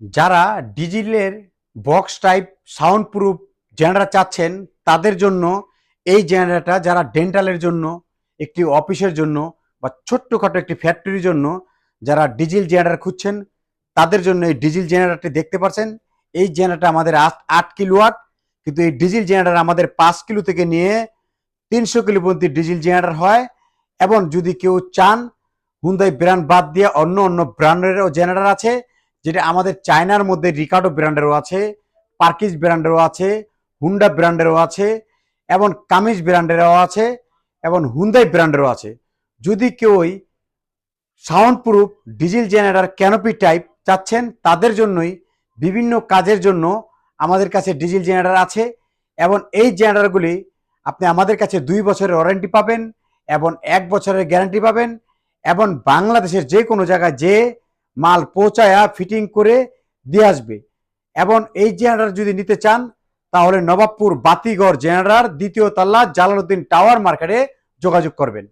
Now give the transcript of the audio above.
যারা ডিজিলের box type sound proof generator চাচ্ছেন, তাদের জন্য এই জেনারেটর যারা ডেন্টালের জন্য, একটি অফিসের জন্য বা ছোট্টখাটো একটি ফ্যাক্টরির জন্য যারা ডিজিল জেনারেটর খুঁজছেন, তাদের জন্য এই ডিজিল জেনারেটরটি দেখতে পাচ্ছেন। এই জেনারেটর আমাদের আট আট কিলোয়াট কিন্তু এই ডিজিল জেনারেটর আমাদের পাঁচ কিলো থেকে নিয়ে তিনশো কিলো পর্যন্ত ডিজিল জেনারেটর হয় এবং যদি কেউ চান হুন্দাই ব্র্যান্ড বাদ দিয়ে অন্য অন্য ব্র্যান্ডেরও জেনারেটর আছে। যেটা আমাদের চায়নার মধ্যে রিকার্ডো ব্র্যান্ডেরও আছে পার্কিস ব্র্যান্ডেরও আছে হুন্ডা ব্র্যান্ডেরও আছে, এবং কামিজ ব্র্যান্ডেরও আছে, এবং হুন্দাই ব্র্যান্ডেরও আছে। যদি কেউই sound proof, diesel generator, canopy type চাচ্ছেন, তাদের জন্যই বিভিন্ন কাজের জন্য আমাদের কাছে ডিজিল জেনারেটর আছে, এবং এই জেনারেটরগুলি আপনি আমাদের কাছে দুই বছরের ওয়ারেন্টি পাবেন, এবং এক বছরের গ্যারান্টি পাবেন, এবং বাংলাদেশের যে কোনো জায়গায় যে মাল পৌঁছায়া ফিটিং করে দিয়ে আসবে। এবং এই জেনারেটার যদি নিতে চান, তাহলে নবাবপুর বাতিগড় জেনারেটার দ্বিতীয় তাল্লা, জালালউদ্দিন টাওয়ার মার্কেটে যোগাযোগ করবেন।